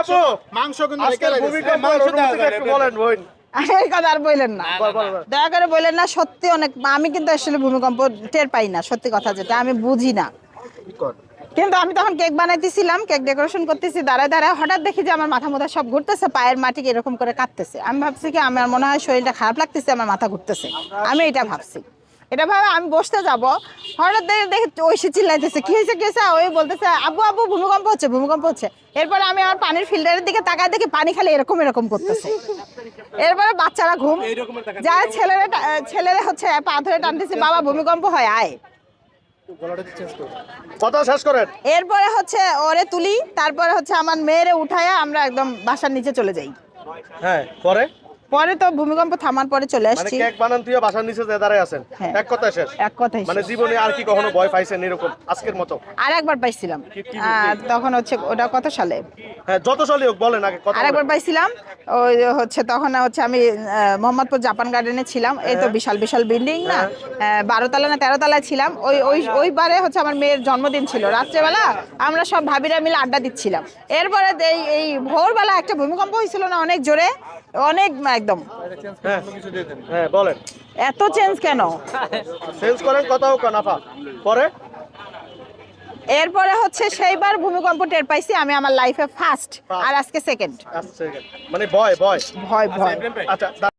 আপু মাংস কিন্তু আজকে রেখে ভূমিকম্প একটু বলেন বোন। এই কথা আর বললেন না। বল, বল, বল। দয়া করে বললেন না সত্যি অনেক আমি কিন্তু আসলে ভূমিকম্প টের পাই না সত্যি কথা যেটা আমি বুঝি না। কিন্তু আমি তখন কেক বানাইতেছিলাম কেক ডেকোরেশন করতেছি দাঁড়ায় দাঁড়ায় হঠাৎ দেখি যে আমার মাথা মাথা সব ঘুরতেছে পায়ের মাটি এরকম করে কাটতেছে আমি ভাবছি কি আমার মনে হয় শরীরটা খারাপ লাগতেছে আমার মাথা ঘুরতেছে। আমি এটা ভাবছি। এটা ভাবে আমি বসতে যাব হঠাৎ দেখে দেখি ঐশী চিল্লাইতেছে। কি হয়েছে কি হয়েছে? ওই বলতেছে আব্বু আব্বু ভূমিকম্প হচ্ছে ভূমিকম্প হচ্ছে। এরপরে আমি আমার পানির ফিল্টারের দিকে তাকায় দেখি পানি খালি এরকম এরকম করতেছে। এরপরে বাচ্চারা ঘুম যারা ছেলেরা ছেলেরা হচ্ছে পা ধরে টানতেছে বাবা ভূমিকম্প হয় আয়। কথা শেষ করেন। এরপরে হচ্ছে ওরে তুলি তারপরে হচ্ছে আমার মেয়েরে উঠায়া আমরা একদম বাসার নিচে চলে যাই। হ্যাঁ পরে? পরে তো ভূমিকম্প থামার পরে চলে মানে আসছি। কেক বানান তুই বাসার নিচে যে দাঁড়ায় আছেন। হ্যাঁ। এক কথা শেষ। এক কথাই মানে জীবনে আর কি কখনো ভয় পাইছেন এরকম আজকের মতো? আর একবার পাইছিলাম। তখন হচ্ছে ওটা কত সালে? হ্যাঁ যত সালই হোক বলেন আগে কথা আর একবার পাইছিলাম ওই হচ্ছে তখন হচ্ছে আমি মোহাম্মদপুর জাপান গার্ডেনে ছিলাম। এই তো বিশাল বিশাল বিল্ডিং না? আহ, বারো তলা না তেরো তলায় ছিলাম। ওই ওই ওইবারে হচ্ছে আমার মেয়ের জন্মদিন ছিল। রাত্রেবেলা আমরা সব ভাবিরা মিলে আড্ডা দিচ্ছিলাম। এরপরে এই এই ভোরবেলা একটা ভূমিকম্প হয়েছিল না অনেক জোরে? অনেক একদম। হ্যাঁ হ্যাঁ বলেন। এত চেঞ্জ কেন? চেঞ্জ করেন পরে? এরপরে হচ্ছে সেইবার ভূমিকম্প টের পাইছি আমি আমার লাইফে ফার্স্ট আর আজকে সেকেন্ড মানে ভয় ভয়। ভয় ভয়। আচ্ছা